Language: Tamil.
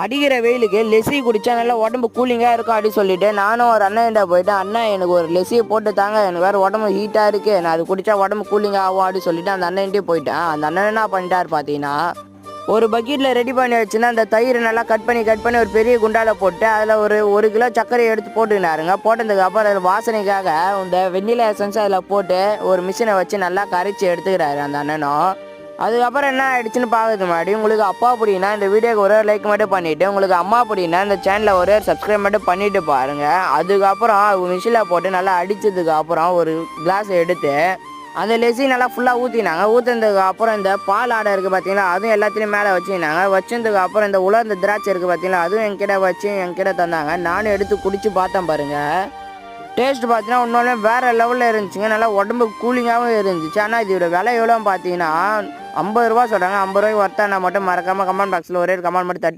அடிக்கிற வெயிலுக்கு லெசி குடித்தா நல்லா உடம்பு கூலிங்காக இருக்கும் அப்படின்னு சொல்லிட்டு நானும் ஒரு அண்ணன்கிட்ட போயிட்டு அண்ணன் எனக்கு ஒரு லெசியை போட்டு தாங்க எனக்கு வேறு உடம்பு ஹீட்டாக இருக்குது நான் அது குடித்தா உடம்பு கூலிங் ஆகும் அப்படின்னு சொல்லிட்டு அந்த அண்ணன்ட்டே போயிட்டேன். அந்த அண்ணன் என்ன பண்ணிட்டார் பார்த்தீங்கன்னா ஒரு பக்கெட்டில் ரெடி பண்ணி வச்சுன்னா அந்த தயிர் நல்லா கட் பண்ணி கட் பண்ணி ஒரு பெரிய குண்டால போட்டு அதில் ஒரு ஒரு கிலோ சர்க்கரை எடுத்து போட்டுக்கினாருங்க. போட்டதுக்கு அப்புறம் அதில் வாசனைக்காக இந்த வெண்ணிலா எசன்ஸ் அதில் போட்டு ஒரு மிஷினை வச்சு நல்லா கரைச்சி எடுத்துக்கிறாரு அந்த அண்ணனும். அதுக்கப்புறம் என்ன ஆயிடுச்சுன்னு பார்க்குறது முன்னாடி உங்களுக்கு அப்பா பிடினா இந்த வீடியோக்கு ஒரே லைக் மட்டும் பண்ணிவிட்டு உங்களுக்கு அம்மா பிடினா இந்த சேனலை ஒரே சப்ஸ்கிரைப் மட்டும் பண்ணிவிட்டு பாருங்கள் அதுக்கப்புறம் மிஷினில் போட்டு நல்லா அடித்ததுக்கு அப்புறம் ஒரு கிளாஸ் எடுத்து அந்த லெசி நல்லா ஃபுல்லாக ஊற்றினாங்க ஊற்றுனதுக்கு அப்புறம் இந்த பால் ஆடை இருக்குது பார்த்தீங்களா அதுவும் எல்லாத்துலேயும் மேலே வச்சுக்கினாங்க வச்சதுக்கு அப்புறம் இந்த உலர்ந்த திராட்சை இருக்குது பார்த்தீங்களா அதுவும் என்கிட்ட வச்சு என்கிட்ட தந்தாங்க. நானும் எடுத்து குடித்து பார்த்தேன் பாருங்கள் டேஸ்ட் பார்த்தீங்கன்னா இன்னொன்று வேறு லெவலில் இருந்துச்சுங்க. நல்லா உடம்பு கூலிங்காகவும் இருந்துச்சு. ஆனால் இதோட விலை எவ்வளோன்னு பார்த்தீங்கன்னா ஐம்பது ரூபா சொல்கிறாங்க ஐம்பது ரூபாய்க்கு ஒருத்தா நான் மட்டும் மறக்காமல் கமெண்ட் பாக்ஸில் ஒரே ஒரு கமெண்ட் மட்டும் தட்டி